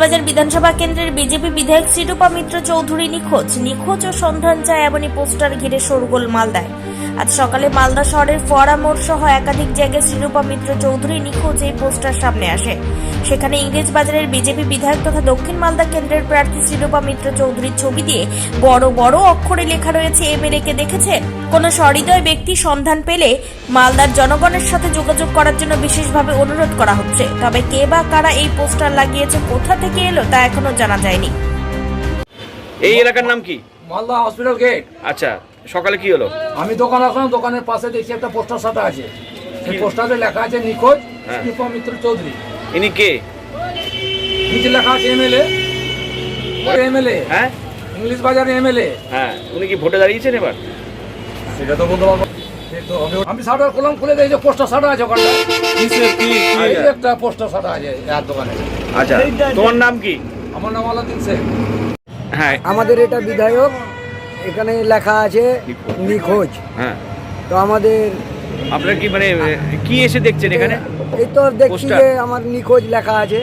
ইংরেজবাজার বিধানসভা কেন্দ্রের বিজেপি বিধায়ক শ্রীরূপা মিত্র চৌধুরী নিখোঁজ। নিখোঁজ ও সন্ধান চায় এমনই পোস্টার ঘিরে শোরগোল মালদায়। আজ সকালে মালদা শহরের ফোয়ারা মোড় সহ একাধিক জায়গায় শ্রীরূপা মিত্র চৌধুরী নিখোঁজ এই পোস্টার সামনে আসে। সেখানে ইংরেজ বাজারের বিজেপি বিধায়ক তথা দক্ষিণ মালদা কেন্দ্রের প্রার্থী শ্রীরূপা মিত্র চৌধুরীর ছবি দিয়ে বড় বড় অক্ষরে লেখা রয়েছে এমএলএ কে দেখেছে কোন সহৃদয় ব্যক্তি সন্ধান পেলে মালদার জনগণের সাথে যোগাযোগ করার জন্য বিশেষভাবে অনুরোধ করা হচ্ছে। তবে কে বা কারা এই পোস্টার লাগিয়েছে কোথা থেকে এলো তা এখনও জানা যায়নি। এই এলাকার নাম কি? Malda hospital gate. আচ্ছা সকালে কি হলো? আমি দোকান আসলাম দোকানের পাশে দেখছি একটা পোস্টার সাটা আছে। সেই পোস্টারে লেখা আছে নিখোঁজ হ্যাঁ। মিত্র চৌধুরী। ইনি কে? নিচে লেখা আছে এমএলএ এমএলএ হ্যাঁ? ইংলিশ বাজারে এমএলএ হ্যাঁ উনি কি ভোটে দাঁড়িয়েছেন এবার? সেটা তো বলতে পারব। আমি- খুলে যে পোস্টার সাটা আছে ওখানটা। একটা পোস্টার সাটা আছে আর দোকানে। আচ্ছা তোমার নাম কি? আমার নাম আলাদিন শেখ। হ্যাঁ। আমাদের এটা বিধায়ক এখানে লেখা আছে নিখোঁজ। হ্যাঁ। তো আমাদের আপনার কি মানে কি এসে দেখছেন এখানে? এই তো দেখছি যে আমার নিখোঁজ লেখা আছে।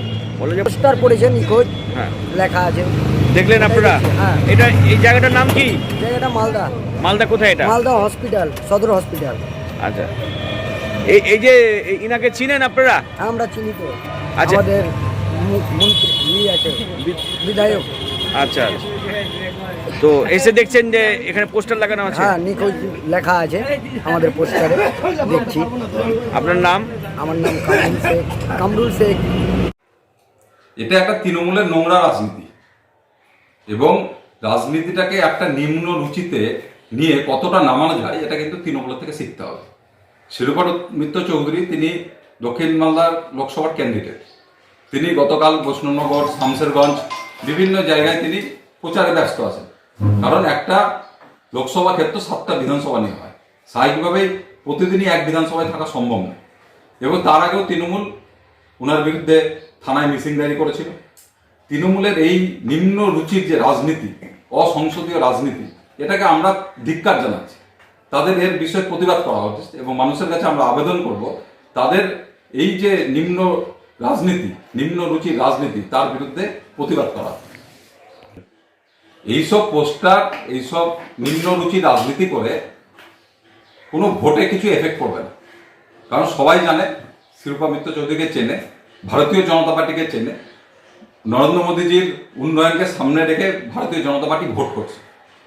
পোস্টার পড়েছে নিখোঁজ হ্যাঁ। লেখা আছে। দেখলেন আপনারা? হ্যাঁ। এটা এই জায়গাটার নাম কি? জায়গাটা মালদা। মালদা কোথায় এটা? মালদা হসপিটাল সদর হসপিটাল। আচ্ছা। এই এই যে ইনাকে চিনেন আপনারা? আমরা চিনি তো। আচ্ছা। আমাদের মন্ত্রী ই আছে বিধায়ক। আচ্ছা আচ্ছা। তো এসে দেখছেন যে এখানে পোস্টার লাগানো আছে? হ্যাঁ নিখোঁজ লেখা আছে আমাদের পোস্টারে দেখছি। আপনার নাম? আমার নাম কামরুল শেখ কামরুল শেখ। এটা একটা তৃণমূলের নোংরা রাজনীতি। এবং রাজনীতিটাকে একটা নিম্ন রুচিতে নিয়ে কতটা নামানো যায় এটা কিন্তু তৃণমূলের থেকে শিখতে হবে। শিরূপা মিত্র চৌধুরী তিনি দক্ষিণ মালদার লোকসভার ক্যান্ডিডেট তিনি গতকাল বৈষ্ণবনগর শামসেরগঞ্জ বিভিন্ন জায়গায় তিনি প্রচারে ব্যস্ত আছেন। কারণ একটা লোকসভা ক্ষেত্র সাতটা বিধানসভা নিয়ে হয়। স্বাভাবিকভাবেই প্রতিদিনই এক বিধানসভায় থাকা সম্ভব নয়। এবং তার আগেও তৃণমূল ওনার বিরুদ্ধে থানায় মিসিং ডায়েরি করেছিল। তৃণমূলের এই নিম্ন রুচির যে রাজনীতি, অসংসদীয় রাজনীতি, এটাকে আমরা ধিক্কার জানাচ্ছি। তাদের এর বিষয়ে প্রতিবাদ করা উচিত এবং মানুষের কাছে আমরা আবেদন করব, তাদের এই যে নিম্ন রাজনীতি, নিম্ন রুচির রাজনীতি, তার বিরুদ্ধে প্রতিবাদ করা এইসব পোস্টার, এইসব নিম্ন রুচি রাজনীতি করে কোনো ভোটে কিছু এফেক্ট করবে না। কারণ সবাই জানে শিল্পা মিত্র চৌধুরীকে চেনে, ভারতীয় জনতা পার্টিকে চেনে, নরেন্দ্র মোদীজির উন্নয়নকে সামনে রেখে ভারতীয় জনতা পার্টি ভোট করছে।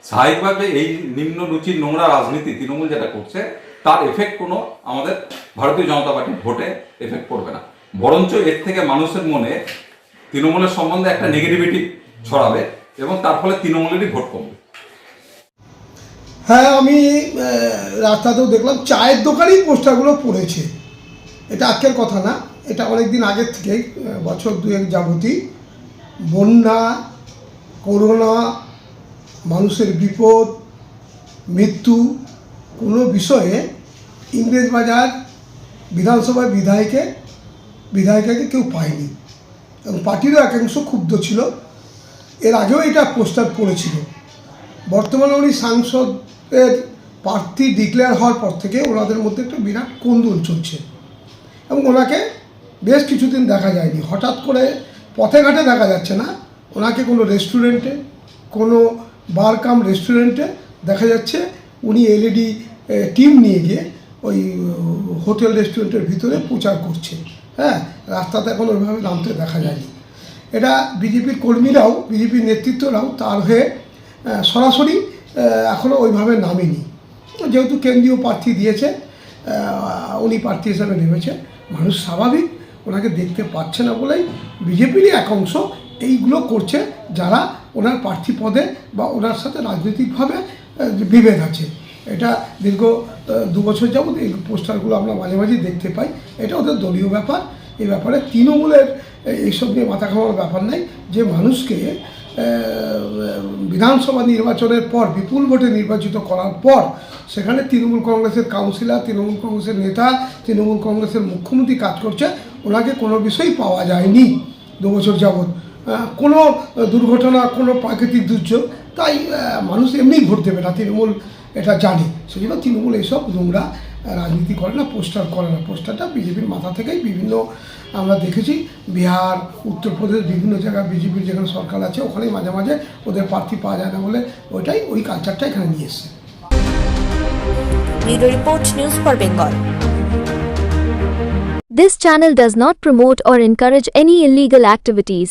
স্বাভাবিকভাবে এই নিম্ন রুচির নোংরা রাজনীতি তৃণমূল যেটা করছে, তার এফেক্ট কোনো আমাদের ভারতীয় জনতা পার্টির ভোটে এফেক্ট করবে না। বরঞ্চ এর থেকে মানুষের মনে তৃণমূলের সম্বন্ধে একটা নেগেটিভিটি ছড়াবে। এবং তার ফলে তৃণমূলেরই ভোট কমবে। হ্যাঁ আমি রাস্তাতেও দেখলাম চায়ের দোকানেই পোস্টারগুলো পড়েছে। এটা আজকের কথা না, এটা অনেক দিন আগের থেকেই বছর দুয়েক যাবতী বন্যা, করোনা, মানুষের বিপদ, মৃত্যু, কোনো বিষয়ে ইংরেজবাজার বিধানসভার বিধায়কে, বিধায়িকাকে কেউ পায়নি। এবং পার্টিরও একাংশ ক্ষুব্ধ ছিল। এর আগেও এটা প্রস্তাব পড়েছিল বর্তমানে উনি সাংসদের প্রার্থী ডিক্লেয়ার হওয়ার পর থেকে ওনাদের মধ্যে একটা বিরাট কোন্দল চলছে এবং ওনাকে বেশ কিছুদিন দেখা যায়নি। হঠাৎ করে পথে ঘাটে দেখা যাচ্ছে না। ওনাকে কোনো রেস্টুরেন্টে কোনো বার কাম রেস্টুরেন্টে দেখা যাচ্ছে উনি এলইডি টিম নিয়ে গিয়ে ওই হোটেল রেস্টুরেন্টের ভিতরে প্রচার করছে। হ্যাঁ রাস্তাতে এখন ওইভাবে নামতে দেখা যায়নি। এটা বিজেপির কর্মীরাও বিজেপির নেতৃত্বরাও তার হয়ে সরাসরি এখনও ওইভাবে নামেনি। যেহেতু কেন্দ্রীয় প্রার্থী দিয়েছে উনি প্রার্থী হিসাবে নেমেছে, মানুষ স্বাভাবিক, ওনাকে দেখতে পাচ্ছে না বলেই বিজেপিরই এক অংশ এইগুলো করছে, যারা ওনার প্রার্থী পদে বা ওনার সাথে রাজনৈতিকভাবে বিভেদ আছে। এটা দীর্ঘ দু বছর যাবত এই পোস্টারগুলো আমরা মাঝে মাঝে দেখতে পাই। এটা ওদের দলীয় ব্যাপার। এই ব্যাপারে তৃণমূলের এইসব নিয়ে মাথা খাওয়ার ব্যাপার নেই। যে মানুষকে বিধানসভা নির্বাচনের পর, বিপুল ভোটে নির্বাচিত করার পর, সেখানে তৃণমূল কংগ্রেসের কাউন্সিলার, তৃণমূল কংগ্রেসের নেতা, তৃণমূল কংগ্রেসের মুখ্যমন্ত্রী কাজ করছে, ওনাকে কোনো বিষয়ই পাওয়া যায়নি দু বছর যাবৎ। কোনো দুর্ঘটনা, কোনো প্রাকৃতিক দুর্যোগ তাই মানুষ এমনিই ভোট দেবে না তৃণমূল এটা জানে। সেই জন্য তৃণমূল এইসব নোংরা রাজনীতি করে না পোস্টার করে না। পোস্টারটা বিজেপির মাথা থেকেই বিভিন্ন আমরা দেখেছি বিহার উত্তরপ্রদেশ বিভিন্ন জায়গায় বিজেপির যেখানে সরকার আছে ওখানেই মাঝে মাঝে ওদের প্রার্থী পাওয়া যায় না বলে ওইটাই ওই কালচারটা এখানে নিয়ে এসছে। Report news for Bengal This channel does not promote or encourage any illegal activities.